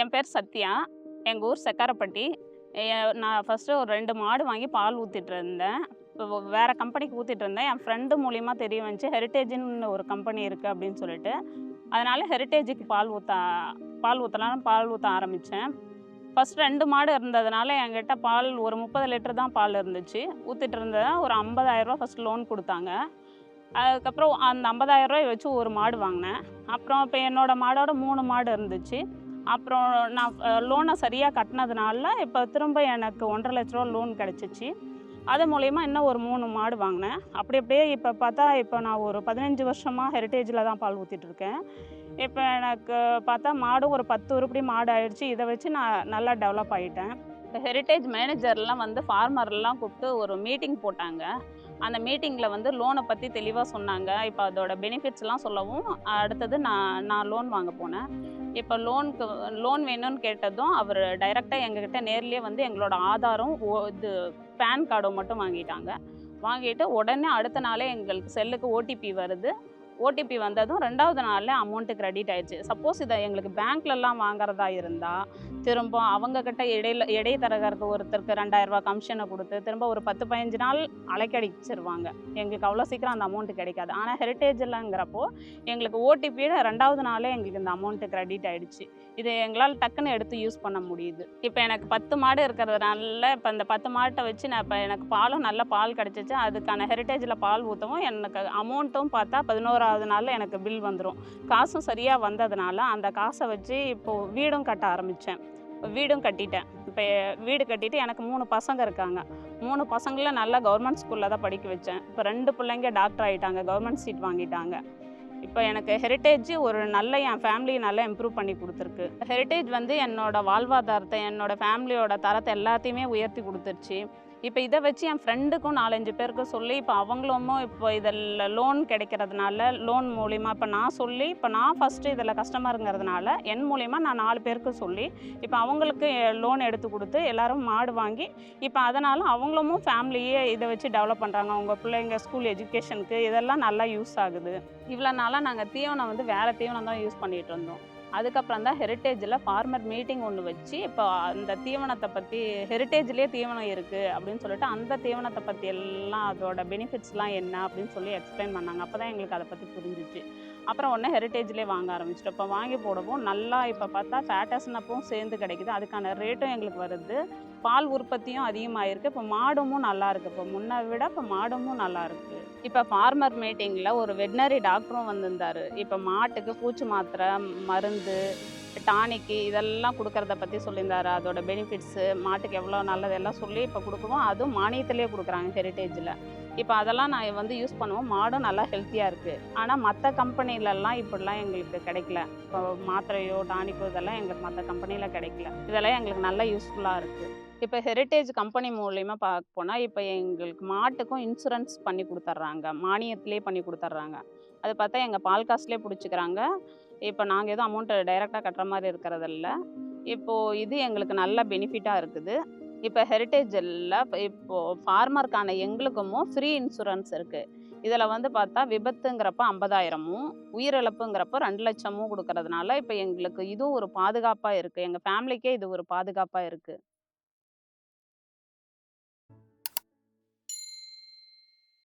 என் பேர் சத்யா. எங்கள் ஊர் செக்காரப்பட்டி. நான் ஃபஸ்ட்டு ஒரு ரெண்டு மாடு வாங்கி பால் ஊற்றிட்டு இருந்தேன் வேறு கம்பெனிக்கு ஊற்றிட்டு இருந்தேன் என் ஃப்ரெண்டு மூலிமா தெரிய வந்துச்சு ஹெரிட்டேஜின்னு ஒரு கம்பெனி இருக்குது அப்படின்னு சொல்லிட்டு. அதனால் ஹெரிட்டேஜுக்கு பால் ஊற்ற பால் ஊற்றலாம் பால் ஊற்ற ஆரம்பித்தேன் ஃபஸ்ட் ரெண்டு மாடு இருந்ததுனால என்கிட்ட பால் ஒரு முப்பது லிட்டர் தான் பால் இருந்துச்சு. ஊற்றிட்டு இருந்தேன் ஒரு ஐம்பதாயிரரூவா ஃபஸ்ட் லோன் கொடுத்தாங்க. அதுக்கப்புறம் அந்த ஐம்பதாயிரரூவாய் வச்சு ஒரு மாடு வாங்கினேன். அப்புறம் இப்போ என்னோடய மாடோட மூணு மாடு இருந்துச்சு. அப்புறம் நான் லோனை சரியாக கட்டினதுனால இப்போ திரும்ப எனக்கு ஒன்றரை லட்ச ரூபா லோன் கிடச்சிச்சு. அது மூலயமா இன்னும் ஒரு மூணு மாடு வாங்கினேன். அப்படி அப்படியே இப்போ பார்த்தா இப்போ நான் ஒரு பதினஞ்சு வருஷமாக ஹெரிட்டேஜில் தான் பால் ஊற்றிட்டுருக்கேன் இப்போ எனக்கு பார்த்தா மாடு ஒரு பத்து உருப்படி மாடு ஆயிடுச்சு. இதை வச்சு நான் நல்லா டெவலப் ஆகிட்டேன் இப்போ ஹெரிட்டேஜ் மேனேஜர்லாம் வந்து ஃபார்மர்லாம் கூப்பிட்டு ஒரு மீட்டிங் போட்டாங்க. அந்த மீட்டிங்கில் வந்து லோனை பற்றி தெளிவாக சொன்னாங்க. இப்போ அதோட பெனிஃபிட்ஸ்லாம் சொல்லவும் அடுத்தது நான் நான் லோன் வாங்க போனேன். இப்போ லோனுக்கு லோன் வேணும்னு கேட்டதும் அவர் டைரெக்டாக எங்ககிட்ட நேர்லேயே வந்து எங்களோட ஆதாரம் ஓ- இது பேன் கார்டும் மட்டும் வாங்கிட்டாங்க. வாங்கிட்டு உடனே அடுத்த நாளே எங்களுக்கு செல்லுக்கு ஓடிபி வருது. ஓடிபி வந்ததும் ரெண்டாவது நாளில் அமௌண்ட்டு கிரெடிட் ஆயிடுச்சு. சப்போஸ் இதை எங்களுக்கு பேங்க்லலாம் வாங்குறதா இருந்தால் திரும்ப அவங்கக்கிட்ட இடையில இடையில இடைத்தரகருக்கு ஒருத்தருக்கு ரெண்டாயிரரூபா கமிஷனை கொடுத்து திரும்ப ஒரு பத்து பதினஞ்சு நாள் அலைக்கடிச்சிருவாங்க. எங்களுக்கு அவ்வளோ சீக்கிரம் அந்த அமௌண்ட்டு கிடைக்காது. ஆனால் ஹெரிட்டேஜில்ங்கிறப்போ எங்களுக்கு ஓடிபியில் ரெண்டாவது நாளே எங்களுக்கு இந்த அமௌண்ட்டு கிரெடிட் ஆகிடுச்சு இது எங்களால் டக்குன்னு எடுத்து யூஸ் பண்ண முடியுது. இப்போ எனக்கு பத்து மாடு இருக்கிறதுனால இப்போ இந்த பத்து மாட்டை வச்சு நான் இப்போ எனக்கு பாலும் நல்ல பால் கிடச்சிச்சு. அதுக்கான ஹெரிட்டேஜில் பால் ஊற்றவும் எனக்கு அமௌண்ட்டும் பார்த்தா பதினோரு பதினோராவது நாளில் எனக்கு பில் வந்துடும் காசும் சரியாக வந்ததுனால அந்த காசை வச்சு இப்போது வீடும் கட்ட ஆரம்பித்தேன் வீடும் கட்டிட்டேன். இப்போ வீடு கட்டிட்டு எனக்கு மூணு பசங்க இருக்காங்க. மூணு பசங்களும் நல்லா கவர்மெண்ட் ஸ்கூலில் தான் படிக்க வச்சேன். இப்போ ரெண்டு பிள்ளைங்க டாக்டர் ஆகிட்டாங்க கவர்மெண்ட் சீட் வாங்கிட்டாங்க. இப்போ எனக்கு ஹெரிட்டேஜ் ஒரு நல்ல என் ஃபேமிலியை நல்லா இம்ப்ரூவ் பண்ணி கொடுத்துருக்கு. ஹெரிட்டேஜ் வந்து என்னோடய வாழ்வாதாரத்தை என்னோடய ஃபேமிலியோட தரத்தை எல்லாத்தையுமே உயர்த்தி கொடுத்துருச்சு. இப்போ இதை வச்சு என் ஃப்ரெண்டுக்கும் நாலஞ்சு பேருக்கு சொல்லி இப்போ அவங்களும் இப்போ இதில் லோன் கிடைக்கிறதுனால லோன் மூலிமா இப்போ நான் சொல்லி இப்போ நான் ஃபஸ்ட்டு இதில் கஸ்டமருங்கிறதுனால என் மூலிமா நான் நாலு பேருக்கு சொல்லி இப்போ அவங்களுக்கு லோன் எடுத்து கொடுத்து எல்லாரும் மாடு வாங்கி இப்போ அதனால் அவங்களும் ஃபேமிலியே இதை வச்சு டெவலப் பண்ணுறாங்க அவங்க பிள்ளைங்க ஸ்கூல் எஜுகேஷனுக்கு இதெல்லாம் நல்லா யூஸ் ஆகுது. இவ்வளோ நாளாக நாங்கள் தீவனம் வந்து வேறு தீவனம் தான் யூஸ் பண்ணிகிட்டு இருந்தோம். அதுக்கப்புறம் தான் ஹெரிட்டேஜில் ஃபார்மர் மீட்டிங் ஒன்று வச்சு இப்போ அந்த தீவனத்தை பற்றி ஹெரிட்டேஜ்லேயே தீவனம் இருக்குது அப்படின்னு சொல்லிட்டு அந்த தீவனத்தை பற்றி எல்லாம் அதோட பெனிஃபிட்ஸ்லாம் என்ன அப்படின்னு சொல்லி எக்ஸ்பிளைன் பண்ணாங்க. அப்போ தான் எங்களுக்கு அதை பற்றி புரிஞ்சிச்சு. அப்புறம் ஒன்று ஹெரிட்டேஜ்லேயே வாங்க ஆரம்பிச்சிட்டோம். இப்போ வாங்கி போடவும் நல்லா இப்போ பார்த்தா ஃபேட்டஸ்னப்பும் சேர்ந்து கிடைக்குது. அதுக்கான ரேட்டும் எங்களுக்கு வருது. பால் உற்பத்தியும் அதிகமாகிருக்கு இப்போ மாடும் நல்லாயிருக்கு இப்போ முன்னை விட இப்போ மாடும் நல்லாயிருக்கு இப்போ ஃபார்மர் மீட்டிங்கில் ஒரு வெட்னரி டாக்டரும் வந்திருந்தார். இப்போ மாட்டுக்கு பூச்சி மாத்திரை மருந்து டானிக்கு இதெல்லாம் கொடுக்கறத பற்றி சொல்லியிருந்தார். அதோட பெனிஃபிட்ஸு மாட்டுக்கு எவ்வளோ நல்லது எல்லாம் சொல்லி இப்போ கொடுக்குவோம் அதுவும் மானியத்திலே கொடுக்குறாங்க ஹெரிட்டேஜில் இப்போ அதெல்லாம் நான் வந்து யூஸ் பண்ணுவோம் மாடும் நல்லா ஹெல்த்தியாக இருக்குது ஆனால் மற்ற கம்பெனிலலாம் இப்படிலாம் எங்களுக்கு கிடைக்கல. இப்போ மாத்திரையோ டானிக்கோ இதெல்லாம் எங்களுக்கு மற்ற கம்பெனியில் கிடைக்கல. இதெல்லாம் எங்களுக்கு நல்லா யூஸ்ஃபுல்லாக இருக்குது இப்போ ஹெரிட்டேஜ் கம்பெனி மூலயமா பார்க்க போனால் இப்போ எங்களுக்கு மாட்டுக்கும் இன்சூரன்ஸ் பண்ணி கொடுத்துட்றாங்க மானியத்திலே பண்ணி கொடுத்துட்றாங்க அது பார்த்தா எங்கள் பால் காசுலேயே பிடிச்சிக்கிறாங்க. இப்போ நாங்கள் எதுவும் அமௌண்ட்டு டைரெக்டாக கட்டுற மாதிரி இருக்கிறதில்ல. இப்போது இது எங்களுக்கு நல்ல பெனிஃபிட்டாக இருக்குது. இப்போ ஹெரிட்டேஜில் இப்போது ஃபார்மருக்கான எங்களுக்கும் ஃப்ரீ இன்சூரன்ஸ் இருக்குது இதில் வந்து பார்த்தா விபத்துங்கிறப்ப ஐம்பதாயிரமும் உயிரிழப்புங்கிறப்ப ரெண்டு லட்சமும் கொடுக்கறதுனால இப்போ எங்களுக்கு இதுவும் ஒரு பாதுகாப்பாக இருக்குது எங்கள் ஃபேமிலிக்கே இது ஒரு பாதுகாப்பாக இருக்குது